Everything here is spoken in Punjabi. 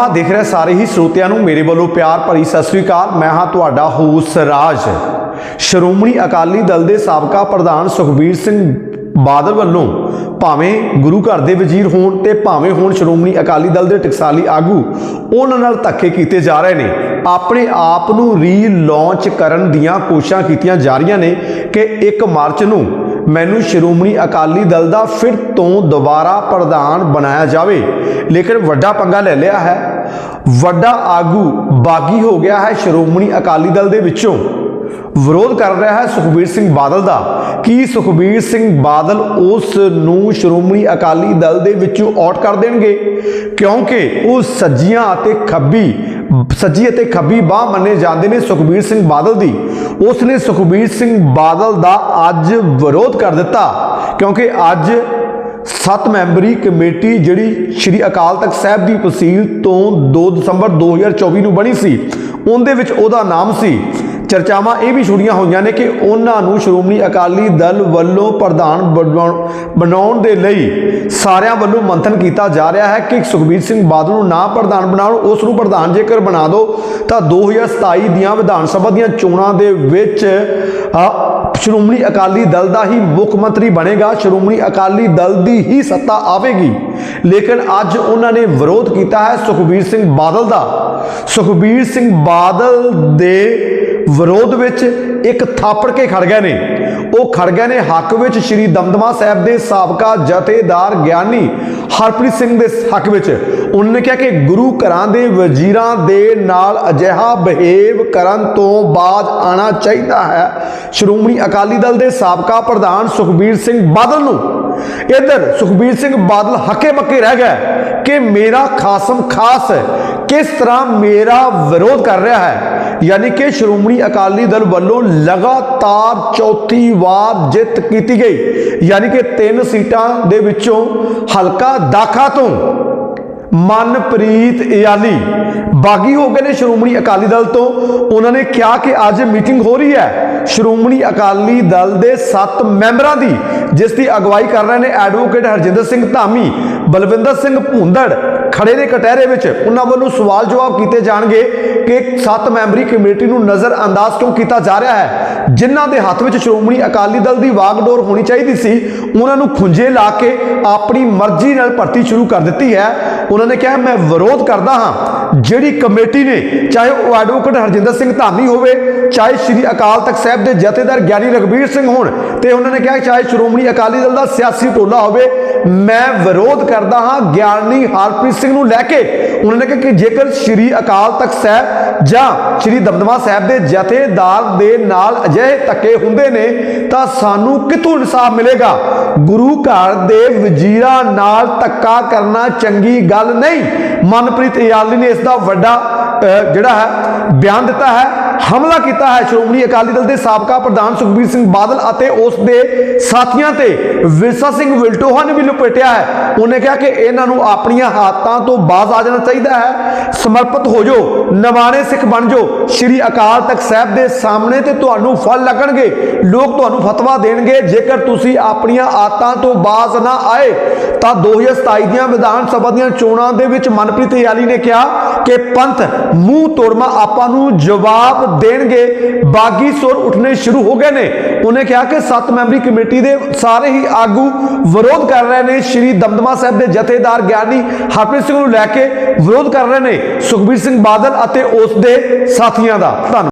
ਆ ਦੇਖ ਰਹੇ ਸਾਰੇ ਹੀ ਸਰੋਤਿਆਂ ਨੂੰ ਮੇਰੇ ਵੱਲੋਂ ਪਿਆਰ ਭਰੀ ਸਤਿ ਸ੍ਰੀ ਅਕਾਲ। ਮੈਂ ਹਾਂ ਤੁਹਾਡਾ ਹੋਸ ਰਾਜ। ਸ਼੍ਰੋਮਣੀ ਅਕਾਲੀ ਦਲ ਦੇ ਸਾਬਕਾ ਪ੍ਰਧਾਨ ਸੁਖਬੀਰ ਸਿੰਘ ਬਾਦਲ ਵੱਲੋਂ ਭਾਵੇਂ ਗੁਰੂ ਘਰ ਦੇ ਵਜ਼ੀਰ ਹੋਣ ਤੇ ਭਾਵੇਂ ਹੋਣ ਸ਼੍ਰੋਮਣੀ ਅਕਾਲੀ ਦਲ ਦੇ ਟਕਸਾਲੀ ਆਗੂ ਉਹਨਾਂ ਨਾਲ ਧੱਕੇ ਕੀਤੇ ਜਾ ਰਹੇ ਨੇ। ਆਪਣੇ ਆਪ ਨੂੰ ਰੀਲਾਂਚ ਕਰਨ ਦੀਆਂ ਕੋਸ਼ਿਸ਼ਾਂ ਕੀਤੀਆਂ ਜਾ ਰਹੀਆਂ ਨੇ ਕਿ 1 ਮਾਰਚ ਨੂੰ ਮੈਨੂੰ ਸ਼੍ਰੋਮਣੀ ਅਕਾਲੀ ਦਲ ਦਾ ਫਿਰ ਤੋਂ ਦੁਬਾਰਾ ਪ੍ਰਧਾਨ ਬਣਾਇਆ ਜਾਵੇ। ਲੇਕਿਨ ਵੱਡਾ ਪੰਗਾ ਲੈ ਲਿਆ ਹੈ। ਵੱਡਾ ਆਗੂ ਬਾਗੀ ਹੋ ਗਿਆ ਹੈ ਸ਼੍ਰੋਮਣੀ ਅਕਾਲੀ ਦਲ ਦੇ ਵਿੱਚੋਂ। ਵਿਰੋਧ ਕਰ ਰਿਹਾ ਹੈ ਸੁਖਬੀਰ ਸਿੰਘ ਬਾਦਲ ਦਾ। ਕੀ ਸੁਖਬੀਰ ਸਿੰਘ ਬਾਦਲ ਉਸ ਨੂੰ ਸ਼੍ਰੋਮਣੀ ਅਕਾਲੀ ਦਲ ਦੇ ਵਿੱਚੋਂ ਆਊਟ ਕਰ ਦੇਣਗੇ? ਕਿਉਂਕਿ ਉਹ ਸੱਜੀਆਂ ਅਤੇ ਖੱਬੀ ਸੱਜੀ ਅਤੇ ਖੱਬੀ ਬਾਹ ਮੰਨੇ ਜਾਂਦੇ ਨੇ ਸੁਖਬੀਰ ਸਿੰਘ ਬਾਦਲ ਦੀ। ਉਸ ਨੇ ਸੁਖਬੀਰ ਸਿੰਘ ਬਾਦਲ ਦਾ ਅੱਜ ਵਿਰੋਧ ਕਰ ਦਿੱਤਾ, ਕਿਉਂਕਿ ਅੱਜ ਸੱਤ ਮੈਂਬਰੀ ਕਮੇਟੀ ਜਿਹੜੀ ਸ਼੍ਰੀ ਅਕਾਲ ਤਖਤ ਸਾਹਿਬ ਦੀ ਤਹਿਸੀਲ ਤੋਂ 2 ਦਸੰਬਰ 2024 ਨੂੰ ਬਣੀ ਸੀ, ਉਹਦੇ ਵਿੱਚ ਉਹਦਾ ਨਾਮ ਸੀ ਚਰਚਾਵਾਂ ਇਹ ਵੀ ਛੁੜੀਆਂ ਹੋਈਆਂ ਨੇ ਕਿ ਉਹਨਾਂ ਨੂੰ ਸ਼੍ਰੋਮਣੀ ਅਕਾਲੀ ਦਲ ਵੱਲੋਂ ਪ੍ਰਧਾਨ ਬਣਾਉਣ- ਬਣਾਉਣ ਦੇ ਲਈ ਸਾਰਿਆਂ ਵੱਲੋਂ ਮੰਥਨ ਕੀਤਾ ਜਾ ਰਿਹਾ ਹੈ ਕਿ ਸੁਖਬੀਰ ਸਿੰਘ ਬਾਦਲ ਨੂੰ ਨਾ ਪ੍ਰਧਾਨ ਬਣਾਉਣ, ਉਸ ਨੂੰ ਪ੍ਰਧਾਨ ਜੇਕਰ ਬਣਾ ਦਿਓ ਤਾਂ 2027 ਦੀਆਂ ਵਿਧਾਨ ਸਭਾ ਦੀਆਂ ਚੋਣਾਂ ਦੇ ਵਿੱਚ ਸ਼੍ਰੋਮਣੀ ਅਕਾਲੀ ਦਲ ਦਾ ਹੀ ਮੁੱਖ ਮੰਤਰੀ ਬਣੇਗਾ, ਸ਼੍ਰੋਮਣੀ ਅਕਾਲੀ ਦਲ ਦੀ ਹੀ ਸੱਤਾ ਆਵੇਗੀ। ਲੇਕਿਨ ਅੱਜ ਉਹਨਾਂ ਨੇ ਵਿਰੋਧ ਕੀਤਾ ਹੈ ਸੁਖਬੀਰ ਸਿੰਘ ਬਾਦਲ ਦਾ। ਸੁਖਬੀਰ ਸਿੰਘ ਬਾਦਲ ਦੇ ਵਿਰੋਧ ਵਿੱਚ ਇੱਕ ਥਾਪੜ ਕੇ ਖੜ ਗਏ ਨੇ। ਉਹ ਖੜ ਗਏ ਨੇ ਹੱਕ ਵਿੱਚ ਸ਼੍ਰੀ ਦਮਦਮਾ ਸਾਹਿਬ ਦੇ ਸਾਬਕਾ ਜਥੇਦਾਰ ਗਿਆਨੀ ਹਰਪ੍ਰੀਤ ਸਿੰਘ ਦੇ ਹੱਕ ਵਿੱਚ। ਉਹਨਾਂ ਨੇ ਕਿਹਾ ਕਿ ਗੁਰੂ ਘਰਾਂ ਦੇ ਵਜ਼ੀਰਾਂ ਦੇ ਨਾਲ ਅਜਿਹਾ ਬਿਹੇਵ ਕਰਨ ਤੋਂ ਬਾਅਦ ਆਣਾ ਚਾਹੀਦਾ ਹੈ। ਸ਼੍ਰੋਮਣੀ ਅਕਾਲੀ ਦਲ ਦੇ ਸਾਬਕਾ ਪ੍ਰਧਾਨ ਸੁਖਬੀਰ ਸਿੰਘ ਬਾਦਲ ਨੂੰ। ਇਧਰ ਸੁਖਬੀਰ ਸਿੰਘ ਬਾਦਲ ਹੱਕੇ ਬੱਕੇ ਰਹਿ ਗਿਆ ਕਿ ਮੇਰਾ ਖਾਸਮ ਖਾਸ ਹੈ। ਕਿਸ ਤਰ੍ਹਾਂ ਮੇਰਾ ਵਿਰੋਧ ਕਰ ਰਿਹਾ ਹੈ? ਯਾਨੀ ਕਿ ਸ਼੍ਰੋਮਣੀ ਅਕਾਲੀ ਦਲ ਵੱਲੋਂ ਲਗਾਤਾਰ ਚੌਥੀ ਵਾਰ ਜਿੱਤ ਕੀਤੀ ਗਈ। ਯਾਨੀ ਕਿ ਤਿੰਨ ਸੀਟਾਂ ਦੇ ਵਿੱਚੋਂ ਹਲਕਾ ਦਾਖਾ ਤੋਂ ਮਨਪ੍ਰੀਤ ਇਆਲੀ। ਬਾਗੀ ਹੋ ਗਏ ਨੇ ਸ਼੍ਰੋਮਣੀ ਅਕਾਲੀ ਦਲ ਤੋਂ। ਉਹਨਾਂ ਨੇ ਕਿਹਾ ਕਿ ਅੱਜ ਮੀਟਿੰਗ ਹੋ ਰਹੀ ਹੈ। ਸ਼੍ਰੋਮਣੀ ਅਕਾਲੀ ਦਲ ਦੇ 7 ਮੈਂਬਰਾਂ ਦੀ, ਜਿਸ ਦੀ ਅਗਵਾਈ ਕਰ ਰਹੇ ਨੇ ਐਡਵੋਕੇਟ ਹਰਜਿੰਦਰ ਸਿੰਘ ਧਾਮੀ, ਬਲਵਿੰਦਰ ਸਿੰਘ ਭੁੰਦੜ ਖੜੇ ਨੇ ਕਟਹਿਰੇ ਵਿੱਚ। ਉਹਨਾਂ ਵੱਲੋਂ ਸਵਾਲ ਜਵਾਬ ਕੀਤੇ ਜਾਣਗੇ ਕਿ 7 ਮੈਂਬਰੀ ਕਮੇਟੀ ਨੂੰ ਨਜ਼ਰ ਅੰਦਾਜ਼ ਕਿਉਂ ਕੀਤਾ ਜਾ ਰਿਹਾ ਹੈ? ਜਿਨ੍ਹਾਂ ਦੇ ਹੱਥ ਵਿੱਚ ਸ਼੍ਰੋਮਣੀ ਅਕਾਲੀ ਦਲ ਦੀ ਵਾਗਡੋਰ ਹੋਣੀ ਚਾਹੀਦੀ ਸੀ, ਉਹਨਾਂ ਨੂੰ ਖੁੰਝੇ ਲਾ ਕੇ ਆਪਣੀ ਮਰਜ਼ੀ ਨਾਲ ਭਰਤੀ ਸ਼ੁਰੂ ਕਰ ਦਿੱਤੀ ਹੈ। ਉਹਨਾਂ ਨੇ ਕਿਹਾ, ਮੈਂ ਵਿਰੋਧ ਕਰਦਾ ਹਾਂ। ਜਿਹੜੀ ਕਮੇਟੀ ਨੇ, ਚਾਹੇ ਉਹ ਐਡਵੋਕੇਟ ਹਰਜਿੰਦਰ ਸਿੰਘ ਧਾਮੀ ਹੋਵੇ, ਚਾਹੇ ਸ਼੍ਰੀ ਅਕਾਲ ਤਖਤ ਸਾਹਿਬ ਦੇ ਜਥੇਦਾਰ ਗਿਆਨੀ ਰਘਬੀਰ ਸਿੰਘ ਹੋਣ, ਤੇ ਉਹਨਾਂ ਨੇ ਕਿਹਾ, ਚਾਹੇ ਸ਼੍ਰੋਮਣੀ ਅਕਾਲੀ ਦਲ ਦਾ ਸਿਆਸੀ ਟੋਲਾ ਹੋਵੇ ਮੈਂ ਵਿਰੋਧ ਕਰਦਾ ਹਾਂ ਗਿਆਨੀ ਹਰਪ੍ਰੀਤ ਸਿੰਘ ਨੂੰ ਲੈ ਕੇ। ਉਹਨਾਂ ਨੇ ਕਿਹਾ ਕਿ ਜੇਕਰ ਸ਼੍ਰੀ ਅਕਾਲ ਤਖਤ ਸਾਹਿਬ ਜਾਂ ਸ਼੍ਰੀ ਦਮਦਮਾ ਸਾਹਿਬ ਦੇ ਜਥੇਦਾਰ ਦੇ ਨਾਲ ਅਜਿਹੇ ਧੱਕੇ ਹੁੰਦੇ ਨੇ, ਤਾਂ ਸਾਨੂੰ ਕਿੱਥੋਂ ਇਨਸਾਫ ਮਿਲੇਗਾ? ਗੁਰੂ ਘਰ ਦੇ ਵਜ਼ੀਰਾਂ ਨਾਲ ਧੱਕਾ ਕਰਨਾ ਚੰਗੀ ਗੱਲ ਨਹੀਂ। ਮਨਪ੍ਰੀਤ ਇਆਲੀ ਨੇ ਇਸ ਦਾ ਵੱਡਾ ਜਿਹੜਾ ਹੈ, ਬਿਆਨ ਦਿੱਤਾ ਹੈ। ਹਮਲਾ ਕੀਤਾ ਹੈ। ਸ਼੍ਰੋਮਣੀ ਅਕਾਲੀ ਦਲ ਦੇ ਸਾਬਕਾ ਪ੍ਰਧਾਨ ਸੁਖਬੀਰ ਸਿੰਘ ਬਾਦਲ ਅਤੇ ਉਸ ਦੇ ਸਾਥੀਆਂ ਤੇ ਵਿਰਸਾ ਸਿੰਘ ਵਿਲਟੋਹਾ ਨੇ ਵੀ ਲਪੇਟਿਆ ਹੈ। ਉਹਨੇ ਕਿਹਾ ਕਿ ਇਹਨਾਂ ਨੂੰ ਆਪਣੀਆਂ ਹੱਥਾਂ ਤੋਂ ਬਾਜ਼ ਆ ਜਾਣਾ ਚਾਹੀਦਾ ਹੈ। ਸਮਰਪਿਤ ਹੋ ਜਾਓ, ਨਵਾਣੇ ਸਿੱਖ ਬਣ ਜਾਓ। ਸ਼੍ਰੀ ਅਕਾਲ ਤਖਤ ਸਾਹਿਬ ਦੇ ਸਾਹਮਣੇ ਤੇ ਤੁਹਾਨੂੰ ਫਲ ਲੱਗਣਗੇ। ਲੋਕ ਤੁਹਾਨੂੰ ਫਤਵਾ ਦੇਣਗੇ। ਜੇਕਰ ਤੁਸੀਂ ਆਪਣੀਆਂ ਆਤਾਂ ਤੋਂ ਬਾਜ਼ ਨਾ ਆਏ, ਤਾਂ 2027 ਦੀਆਂ ਵਿਧਾਨ ਸਭਾ ਦੀਆਂ ਚੋਣਾਂ ਦੇ ਵਿੱਚ ਮਨਪ੍ਰੀਤ ਯਾਲੀ ਨੇ ਕਿਹਾ ਕਿ ਪੰਥ ਮੂੰਹ ਤੋੜਮਾ ਆਪਾਂ ਨੂੰ ਜਵਾਬ ਦੇਣਗੇ। ਬਾਗੀ ਸੁਰ ਉੱਠਣੇ ਸ਼ੁਰੂ ਹੋ ਗਏ ਨੇ। ਉਹਨੇ ਕਿਹਾ ਕਿ ਸੱਤ ਮੈਂਬਰੀ ਕਮੇਟੀ ਦੇ ਸਾਰੇ ਹੀ ਆਗੂ ਵਿਰੋਧ ਕਰ ਰਹੇ ਨੇ। ਸ਼੍ਰੀ ਦਮਦਮਾ ਸਾਹਿਬ ਦੇ ਜਥੇਦਾਰ ਗਿਆਨੀ ਹਰਪ੍ਰੀਤ ਸਿੰਘ ਨੂੰ ਲੈ ਕੇ ਵਿਰੋਧ ਕਰ ਰਹੇ ਨੇ। ਸੁਖਬੀਰ ਸਿੰਘ ਬਾਦਲ ਅਤੇ ਉਸ ਦੇ ਸਾਥੀਆਂ ਦਾ। ਧੰਨਵਾਦ।